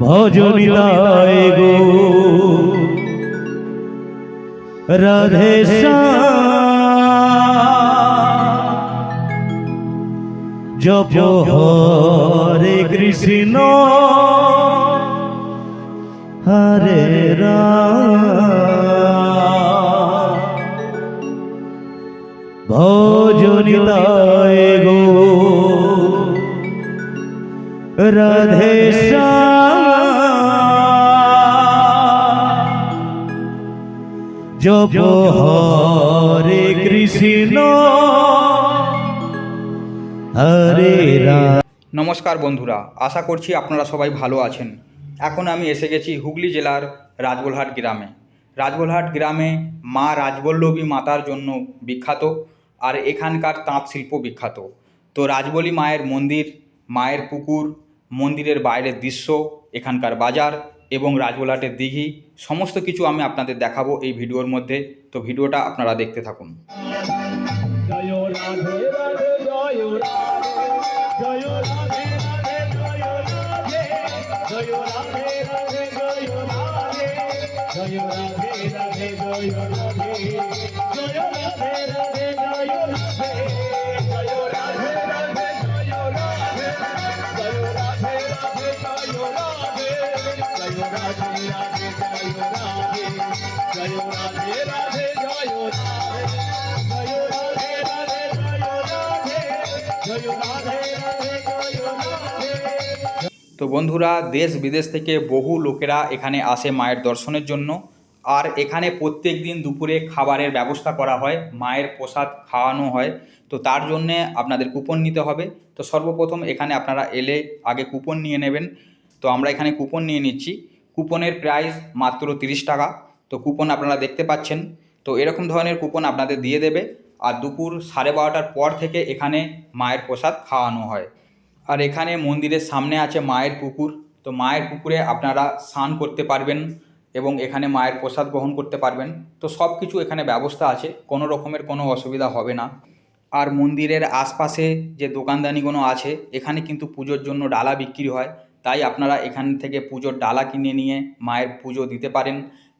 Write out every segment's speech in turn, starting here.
ভজনি দায় গো। রাধে জপ হরে কৃষ্ণ। হরে ভজনি গো। রা নমস্কার বন্ধুরা আশা করছি আপনারা সবাই ভালো আছেন। এখন আমি এসে গেছি হুগলি জেলার রাজবলহাট গ্রামে। রাজবলহাট গ্রামে মা রাজবল্লভী মাতার জন্য বিখ্যাত আর এখানকার তাঁত শিল্প বিখ্যাত। তো রাজবলী মায়ের মন্দির মায়ের পুকুর মন্দিরের বাইরের দৃশ্য এখানকার বাজার এবং রাজবলহাটের দিঘি সমস্ত কিছু আমি আপনাদের দেখাবো এই ভিডিওর মধ্যে। তো ভিডিওটা আপনারা দেখতে থাকুন। राधे राधे जय राधे जय राधे राधे जय राधे जय राधे राधे जय राधे जय राधे राधे जय राधे जय राधे राधे जय Radhe Jai Radhe Radhe Jai Radhe Jai Radhe Radhe তো বন্ধুরা, দেশ বিদেশ থেকে বহু লোকেরা এখানে আসে মায়ের দর্শনের জন্য। আর এখানে প্রত্যেক দিন দুপুরে খাবারের ব্যবস্থা করা হয়, মায়ের প্রসাদ খাওয়ানো হয়। তো তার জন্যে আপনাদের কুপন নিতে হবে। তো সর্বপ্রথম এখানে আপনারা এলে আগে কুপন নিয়ে নেবেন। তো আমরা এখানে কুপন নিয়ে নিচ্ছি। কুপনের প্রাইস মাত্র তিরিশ টাকা। তো কুপন আপনারা দেখতে পাচ্ছেন। তো এরকম ধরনের কুপন আপনাদের দিয়ে দেবে। আর দুপুর সাড়ে বারোটার পর থেকে এখানে মায়ের প্রসাদ খাওয়ানো হয়। আর এখানে মন্দিরের সামনে আছে মায়ের পুকুর। তো মায়ের পুকুরে আপনারা স্নান করতে পারবেন এবং এখানে মায়ের প্রসাদ গ্রহণ করতে পারবেন। তো সব কিছু এখানে ব্যবস্থা আছে, কোনো রকমের কোনো অসুবিধা হবে না। আর মন্দিরের আশপাশে যে দোকানদানিগুলো আছে, এখানে কিন্তু পুজোর জন্য ডালা বিক্রি হয়। তাই আপনারা এখান থেকে পুজোর ডালা কিনে নিয়ে মায়ের পুজো দিতে পারেন।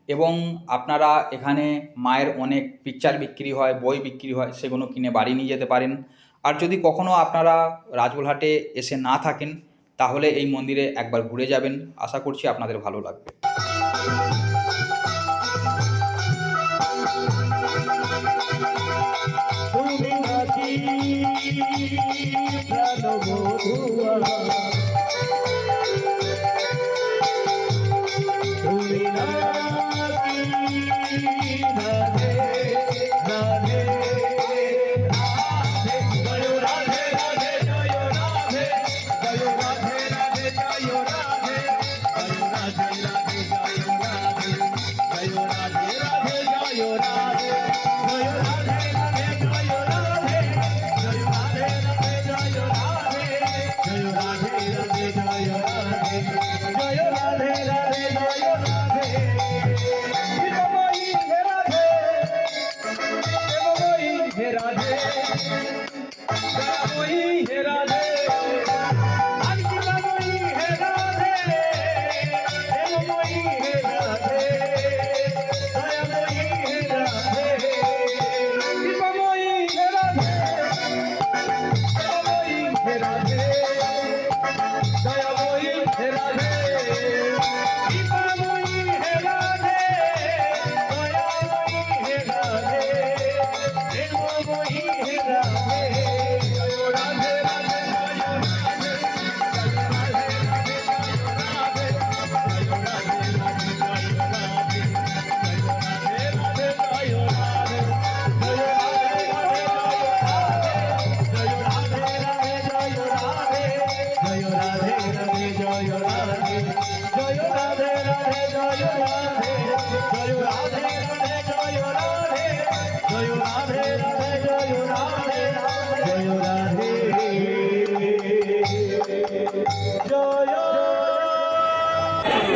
এবং আপনারা এখানে মায়ের অনেক পিকচার বিক্রি হয়, বই বিক্রি হয়, সেগুলো কিনে বাড়ি নিয়ে যেতে পারেন। আর যদি কখনও আপনারা রাজবলহাটে এসে না থাকেন, তাহলে এই মন্দিরে একবার ঘুরে যাবেন। আশা করছি আপনাদের ভালো লাগবে।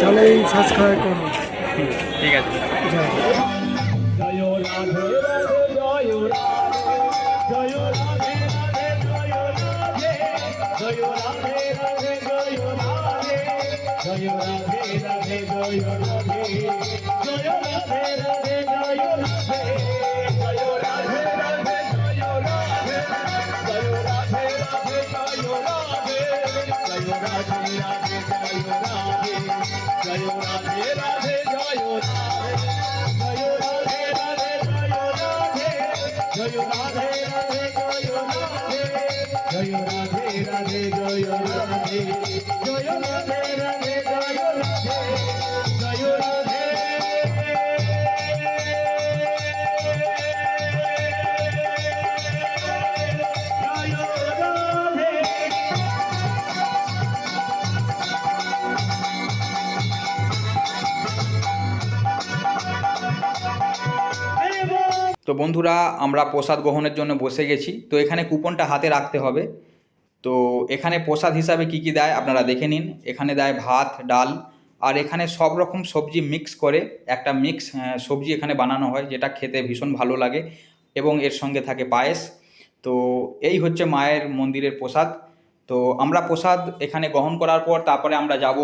চ্যানেল সাবস্ক্রাইব করুন। ঠিক আছে। তো বন্ধুরা, আমরা প্রসাদ গ্রহণের জন্য বসে গেছি। তো এখানে কুপনটা হাতে রাখতে হবে। তো এখানে প্রসাদ হিসাবে কি কি দেয় আপনারা দেখে নিন। এখানে দেয় ভাত, ডাল, আর এখানে সব রকম সবজি মিক্স করে একটা মিক্স সবজি এখানে বানানো হয়, যেটা খেতে ভীষণ ভালো লাগে এবং এর সঙ্গে থাকে পায়েস। তো এই হচ্ছে মায়ের মন্দিরের প্রসাদ। তো আমরা প্রসাদ এখানে গ্রহণ করার পর তারপরে আমরা যাব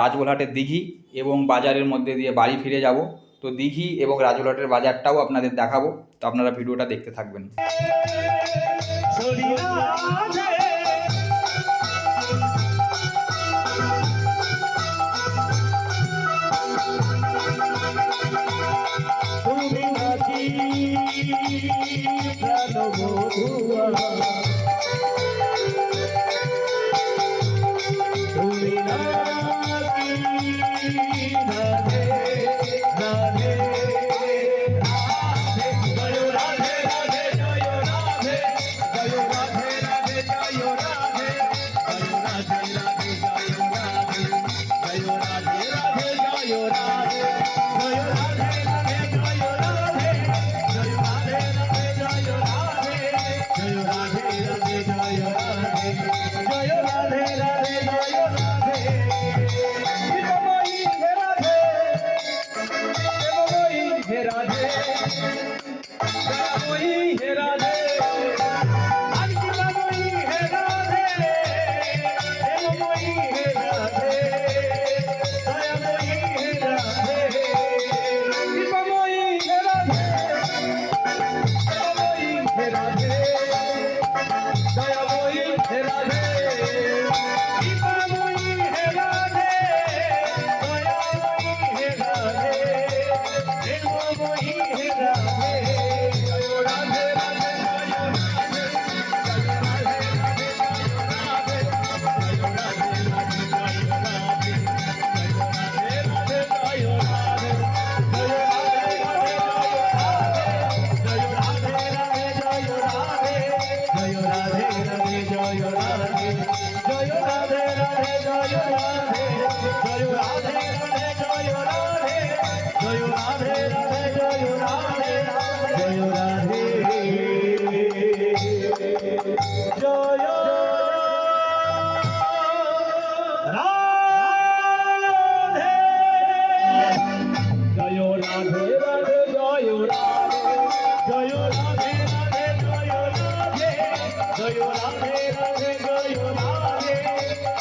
রাজবোলহাটের দিঘি এবং বাজারের মধ্যে দিয়ে বাড়ি ফিরে যাব। তো দিঘি এবং রাজুলাটের বাজারটাও আপনাদের দেখাবো। তো আপনারা ভিডিওটা দেখতে থাকবেন।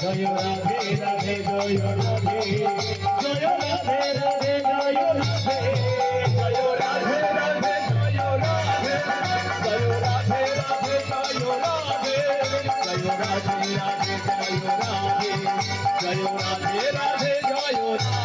জয় রাধে রাধে জয় রাধে জয় রাধে রাধে জয় রাধে জয় রাধে রাধে জয় রাধে জয় রাধে রাধে জয় রাধে জয় রাধে রাধে জয় রাধে জয় রাধে রাধে জয় রাধে